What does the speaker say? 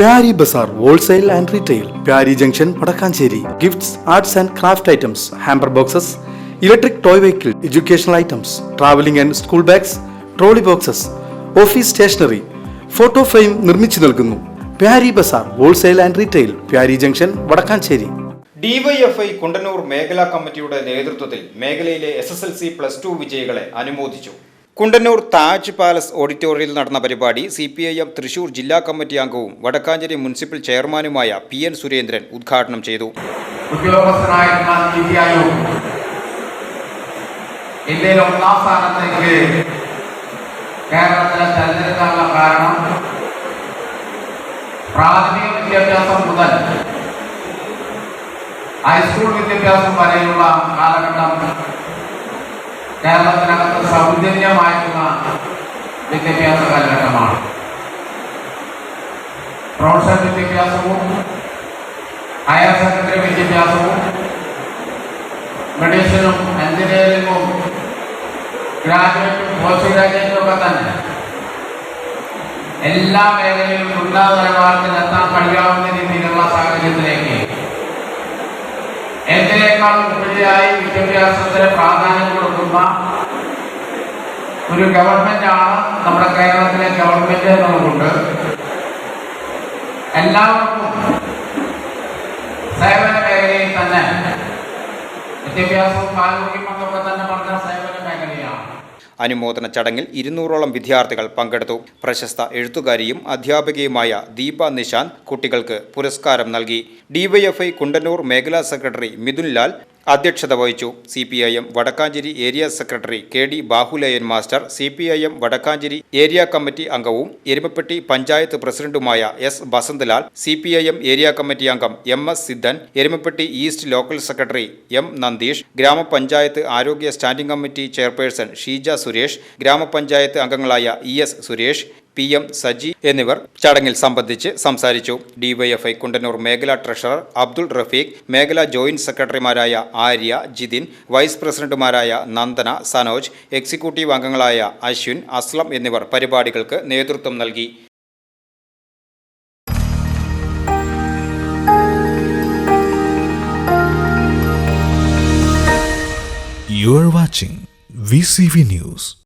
Pyari Bazar wholesale and retail Pyari junction Vadakkanchery. Gifts arts and craft items hamper boxes electric toy vehicle educational items travelling and school bags trolley boxes office stationery photo frame നിർമ്മിച്ചു നൽകുന്നു. Pyari Bazar wholesale and retail Pyari junction Vadakkanchery. DYFI Kundannur മേഖലാ കമ്മിറ്റിയുടെ നേതൃത്വത്തിൽ മേഖലയിലെ S S L C plus two വിജയികളെ അനുമോദിച്ചു. Kundannur Taj palace ഓഡിറ്റോറിയത്തിൽ നടന്ന പരിപാടി C P I M Thrissur ജില്ലാ കമ്മിറ്റി അംഗവും വടക്കാഞ്ചേരി മുനിസിപ്പൽ ചെയർമാനുമായ പി എൻ സുരേന്ദ്രൻ ഉദ്ഘാടനം ചെയ്തു. ഉദ്യോഗസ്ഥനായിരുന്ന കേരളത്തിലെ കാരണം ഹൈസ്കൂൾ വിദ്യാഭ്യാസം വരെയുള്ള കാലഘട്ടം കേരളത്തിനകത്ത് സൗജന്യമായിട്ടുള്ള വിദ്യാഭ്യാസ കാലഘട്ടമാണ്. പ്രൊഫഷണൽ വിദ്യാഭ്യാസവും ഹയർ സെക്കൻഡറി വിദ്യാഭ്യാസവും മെഡിസിനും എഞ്ചിനീയറിംഗും ഗ്രാജുവേറ്റും പോസ്റ്റ് ഗ്രാജുവേറ്റും ഒക്കെ തന്നെ. എല്ലാ മേഖലയിലും ഉന്നത നിലവാരത്തിൽ എത്താൻ കഴിയാവുന്ന രീതിയിലുള്ള സാഹചര്യത്തിലേക്ക് എന്തിനേക്കാളും ഉപരിയായി വിദ്യാഭ്യാസത്തിന് പ്രാധാന്യം കൊടുക്കുന്ന ഒരു ഗവൺമെന്റ് ആണ് നമ്മുടെ കേരളത്തിലെ ഗവൺമെന്റ് എന്നുള്ളതുകൊണ്ട് എല്ലാവർക്കും സേവന മേഖലയിൽ തന്നെ വിദ്യാഭ്യാസവും ആരോഗ്യം ഒക്കെ തന്നെ പറഞ്ഞ സേവന മേഖലയാണ്. അനുമോദന ചടങ്ങിൽ ഇരുന്നൂറോളം വിദ്യാർത്ഥികൾ പങ്കെടുത്തു. പ്രശസ്ത എഴുത്തുകാരിയും അധ്യാപികയുമായ ദീപ നിശാന്ത് കുട്ടികൾക്ക് പുരസ്കാരം നൽകി. ഡിവൈഎഫ്ഐ കുണ്ടന്നൂർ മേഖലാ സെക്രട്ടറി മിഥുൻ ലാൽ അധ്യക്ഷത വഹിച്ചു C P I M Vadakkanchery area secretary K D Bahulayan master C P I M Vadakkanchery area committee അംഗവും എരുമപ്പെട്ടി പഞ്ചായത്ത് പ്രസിഡന്റുമായ S Basanthalal C P I M area committee അംഗം M S Siddhan Erumapetty east local secretary M Nandeesh ഗ്രാമപഞ്ചായത്ത് ആരോഗ്യ standing committee chairperson Sheeja Suresh ഗ്രാമപഞ്ചായത്ത് അംഗങ്ങളായ E S Suresh P M Saji എന്നിവർ ചടങ്ങിൽ സംബന്ധിച്ച് സംസാരിച്ചു ഡിവൈഎഫ്ഐ കുണ്ടന്നൂർ മേഖലാ ട്രഷറർ അബ്ദുൾ റഫീഖ് മേഖലാ ജോയിന്റ് സെക്രട്ടറിമാരായ ആര്യ ജിതിൻ വൈസ് പ്രസിഡന്റുമാരായ നന്ദന സനോജ് എക്സിക്യൂട്ടീവ് അംഗങ്ങളായ അശ്വിൻ അസ്ലം എന്നിവർ പരിപാടികൾക്ക് നേതൃത്വം നൽകി You are watching VCV News.